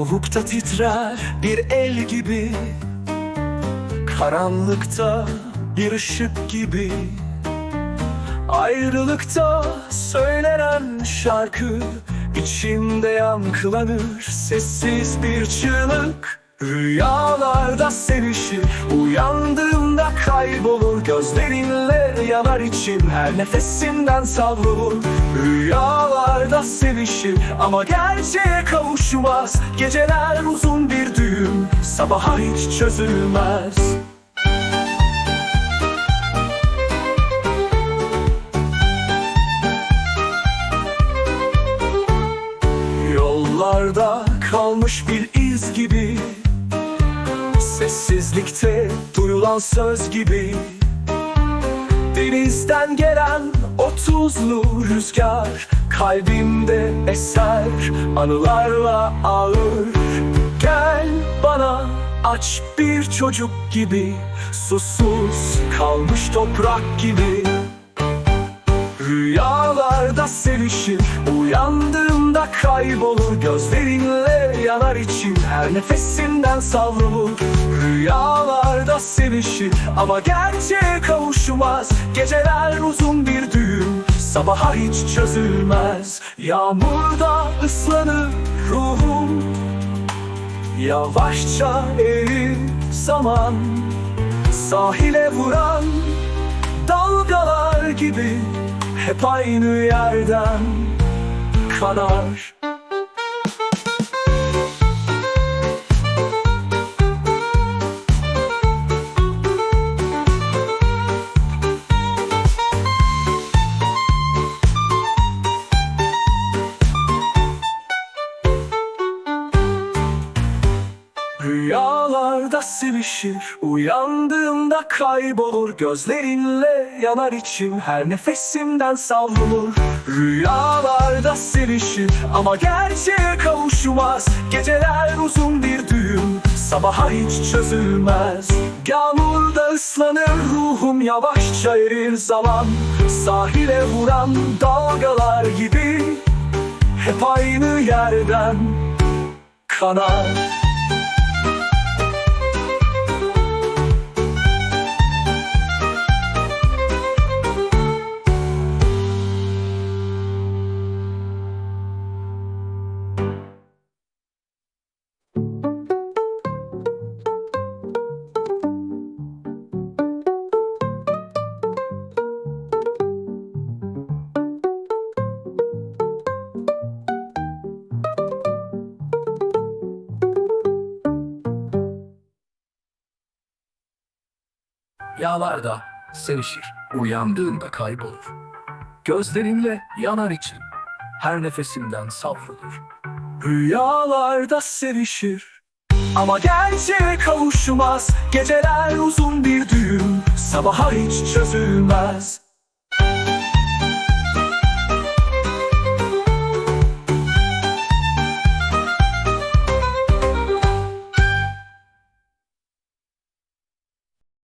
Uzakta titrer bir el gibi Karanlıkta bir ışık gibi. Ayrılıkta söylenen şarkı içimde yankılanır sessiz bir çığlık Rüyalarda sevişir. Uyandığımda kaybolur Gözlerinle yanar içim Her nefesinden savrulur. Rüyalarda sevişir Ama gerçeğe kavuşmaz. Geceler uzun bir düğüm Sabaha hiç çözülmez. Yollarda kalmış bir iz gibi Sessizlikte duyulan söz gibi. Denizden gelen tuzlu rüzgar Kalbimde eser anılarla ağır. Gel bana aç bir çocuk gibi Susuz kalmış toprak gibi. Rüyalarda sevişir Uyandığımda kaybolur Gözlerinle yanar içim Her nefesinden savrulur. Rüyalarda sevişir Ama gerçeğe kavuşmaz Geceler uzun bir düğüm Sabaha hiç çözülmez. Yağmurda ıslanır ruhum Yavaşça erir zaman. Sahile vuran Dalgalar gibi hep aynı yerden kanar sevişir. Uyandığımda kaybolur. Gözlerinle yanar içim. Her nefesimden savrulur. Rüyalarda sevişir. Ama gerçeğe kavuşmaz. Geceler uzun bir düğüm. Sabaha hiç çözülmez. Yağmurda ıslanır. Ruhum Yavaşça erir zaman. Sahile vuran dalgalar gibi Hep aynı yerden kanar Yağlarda sevişir, uyandığında kaybolur. Gözlerinle yanar için, her nefesinden savrulur. Rüyalarda sevişir, ama gerçeğe kavuşmaz. Geceler uzun bir düğüm, sabaha hiç çözülmez.